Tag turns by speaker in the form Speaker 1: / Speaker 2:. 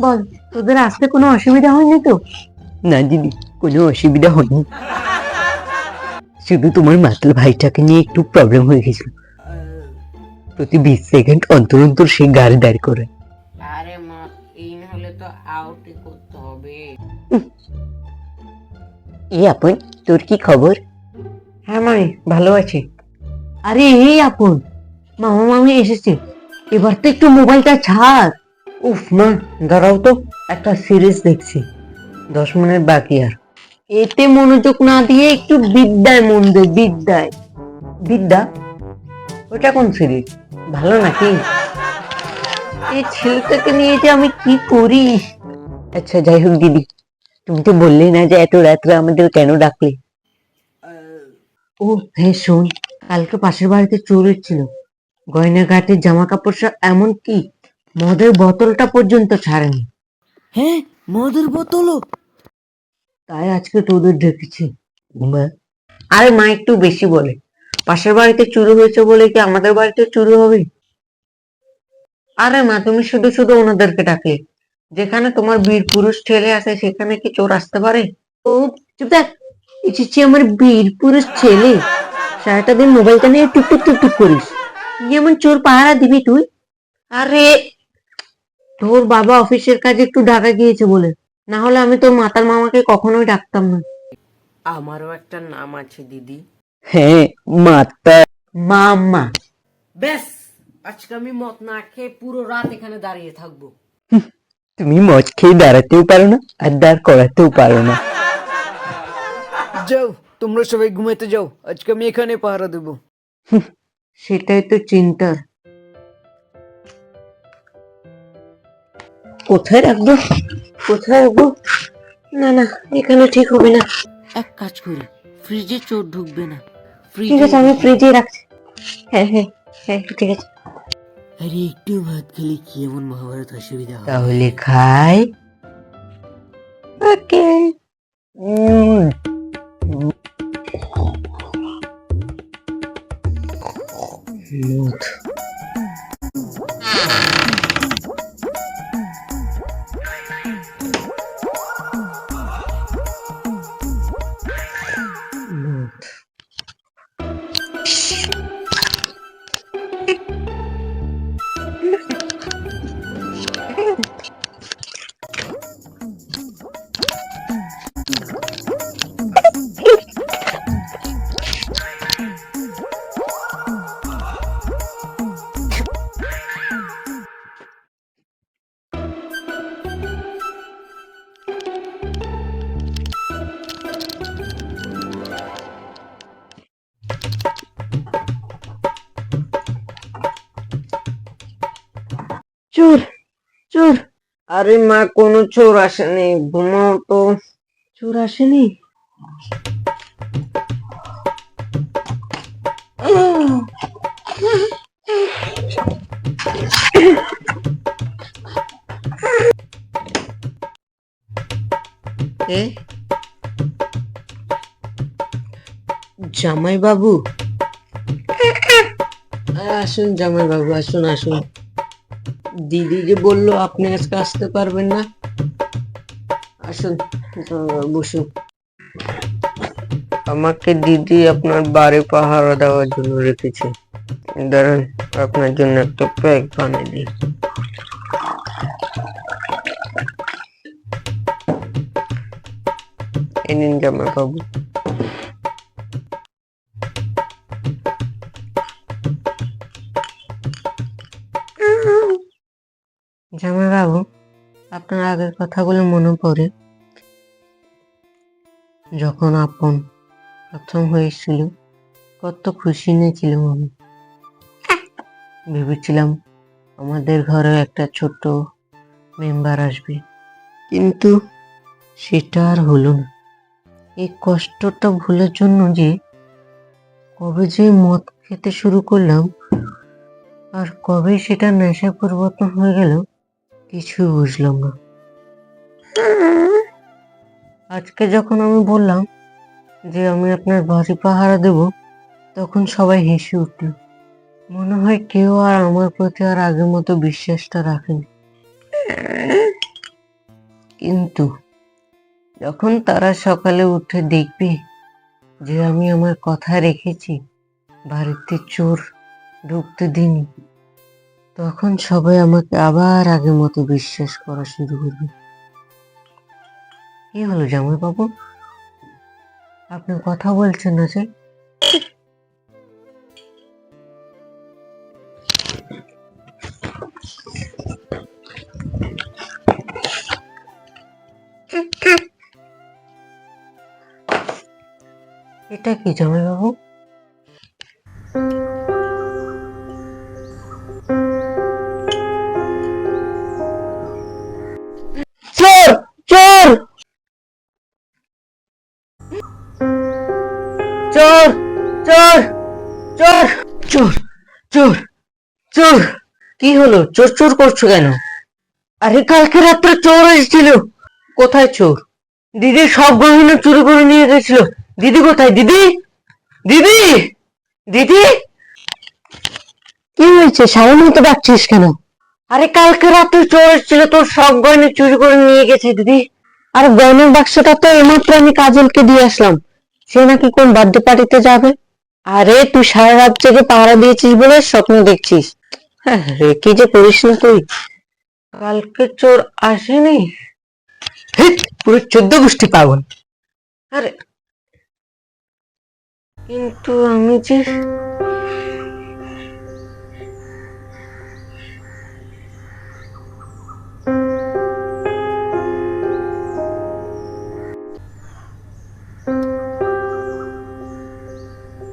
Speaker 1: বল তোদের আসতে কোনো অসুবিধা হয়নি তো?
Speaker 2: না দিদি কোনো অসুবিধা হয়নি। শুধু তোমার মাতাল ভাইটাকে নিয়ে একটু প্রবলেম হয়ে গেছিল। প্রতি বিশ সেকেন্ড অন্তর অন্তর সে গাড়ি দাঁড় করে।
Speaker 3: আরে মা ইন হলে তো আউটই করতে হবে।
Speaker 2: এই আপন তোর কি খবর?
Speaker 1: হ্যাঁ মামি ভালো আছি। আরে এই আপন মামা মামি এসেছে। এবার তো একটু মোবাইলটা ছাড়। উফ, মা, দাঁড়াও তো, একটা সিরিজ দেখছি। দশ মিনিট বাকি আর। এতে মনোযোগ না দিয়ে একটু বিদ্যায় মন দে, বিদ্যায়। বিদ্যা? ওটা কোন সিরিজ ভালো নাকি? এই ছেলেটাকে নিয়ে যে আমি কি করি?
Speaker 2: আচ্ছা যাই হোক দিদি, তুমি তো বললে না যে এত রাত্রে আমাদের কেন ডাকলে?
Speaker 1: ও হ্যাঁ শোন, কালকে পাশের বাড়িতে চোর ছিল গয়না ঘাটের জামা কাপড় সব এমন কি মদের বোতলটা পর্যন্ত ছাড়েনি।
Speaker 3: হ্যাঁ মধুর বোতলও?
Speaker 1: তাই আজকে তোদের ডেকেছি আরে মা একটু বেশি বলে। পাশের বাড়িতে চুরি হয়েছে বলে কি আমাদের বাড়িতে চুরি হবে? আরে মা তুমি শুধু শুধু ওনাদেরকে ডাকলে যেখানে তোমার বীর পুরুষ ছেলে আছে সেখানে কি চোর আসতে পারে? ও চুপ থাক। ইচ্ছে আমার বীর পুরুষ ছেলে সারাটা দিন মোবাইলটা নিয়ে টুকটুক টুকটুক করিস। যেমন চোর পাহারা দিবি তুই? আরে তোর বাবা অফিসের কাজে একটু ঢাকা গিয়েছে বলে। না হলে আমি তোর মাতার মামাকে কখনোই ডাকতাম না।
Speaker 3: আমারও একটা নাম আছে দিদি।
Speaker 2: হ্যাঁ মাতা
Speaker 1: মামা।
Speaker 3: ব্যাস আজকে আমি মদ না খেয়ে পুরো রাত এখানে দাঁড়িয়ে থাকব।
Speaker 2: তুমি মদ খেয়ে দাঁড়াতেও পারো না আর দাঁড় করাতেও পারো না।
Speaker 4: যাও তোমরা সবাই ঘুমাতে যাও আজকে আমি এখানে পাহারা দেবো।
Speaker 1: সেটাই তো চিন্তার। কোথায় রাখব? কোথায় রাখব? না না এখানে ঠিক হবে না।
Speaker 3: এক কাজ করি ফ্রিজে চোর ঢুকবে না।
Speaker 1: ঠিক
Speaker 3: ফ্রিজে
Speaker 1: আছে আমি ফ্রিজে রাখছি। হ্যাঁ হ্যাঁ হ্যাঁ ঠিক আছে।
Speaker 3: আরে একটু ভাত খেলে কি এমন মহাভারত অসুবিধা
Speaker 1: তাহলে খাই। ওকে। মধু চোর চোর। আরে মা কোনো চোর আসেনি ঘুমাও তো। চোর আসেনি? জামাই বাবু আসুন জামাই বাবু আসুন আসুন। দিদি যে বলল, আপনি আজকে আসতে পারবেন না। আসুন বসুন। আমাকে দিদি আপনার বাড়ি পাহারা দেওয়ার জন্য রেখেছে। দাঁড়ান, আপনার জন্য একটা প্যাক বানিয়ে দিই। এই নিন জামাই বাবু আপনার আগের কথাগুলো মনে পড়ে। যখন আপন প্রথম হয়েছিল, কত খুশি নিয়েছিলাম আমি। ভেবেছিলাম আমাদের ঘরে একটা ছোট মেম্বার আসবে। কিন্তু সেটা আর হলো না। এই কষ্টটা ভুলের জন্য যে কবে যে মদ খেতে শুরু করলাম, আর কবে সেটা নেশা পরিবর্তন হয়ে গেল কিছু বুঝলাম না। আজকে যখন আমি বললাম যে আমি আপনার বাড়ি পাহারা দেব, তখন সবাই হেসে উঠল। মনে হয় কেউ আর আমার প্রতি আর আগের মতো বিশ্বাসটা রাখেনি। কিন্তু যখন তারা সকালে উঠে দেখবে যে আমি আমার কথা রেখেছি, বাড়িতে চোর ঢুকতে দিইনি তখন সবাই আমাকে আবার আগের মতো বিশ্বাস করা শুরু করবে। কি হলো জামাই বাবু আপনি কথা বলছেন না যে? এটা কি জামাই বাবু চোর চোর চোর চোর চোর চোর। কি হলো? চোর চোর করছ কেন? আরে কালকে রাত্রে চোর এসেছিল। কোথায় চোর? দিদি সব গহনা চুরি করে নিয়ে গেছিল। দিদি কোথায়? দিদি? দিদি? দিদি? কি হয়েছে? সারা মতো ডাকছিস কেন? আরে কালকে রাতে চোর এসেছিল তোর সব গয়না চুরি করে নিয়ে গেছে দিদি। আর গয়নার বাক্সটা তো এইমাত্র আমি কাজলকে দিয়ে আসলাম। সে নাকি কোন বার্থডে পার্টিতে যাবে? আরে তুই সারা রাত জেগে পাহারা দিয়েছিস বলে স্বপ্ন দেখছিস। হ্যাঁ রে কি যে করিস না তুই? কালকে চোর আসেনি?
Speaker 2: পুরো চোদ্দ গোষ্ঠী পাগল।
Speaker 1: আরে কিন্তু আমি যে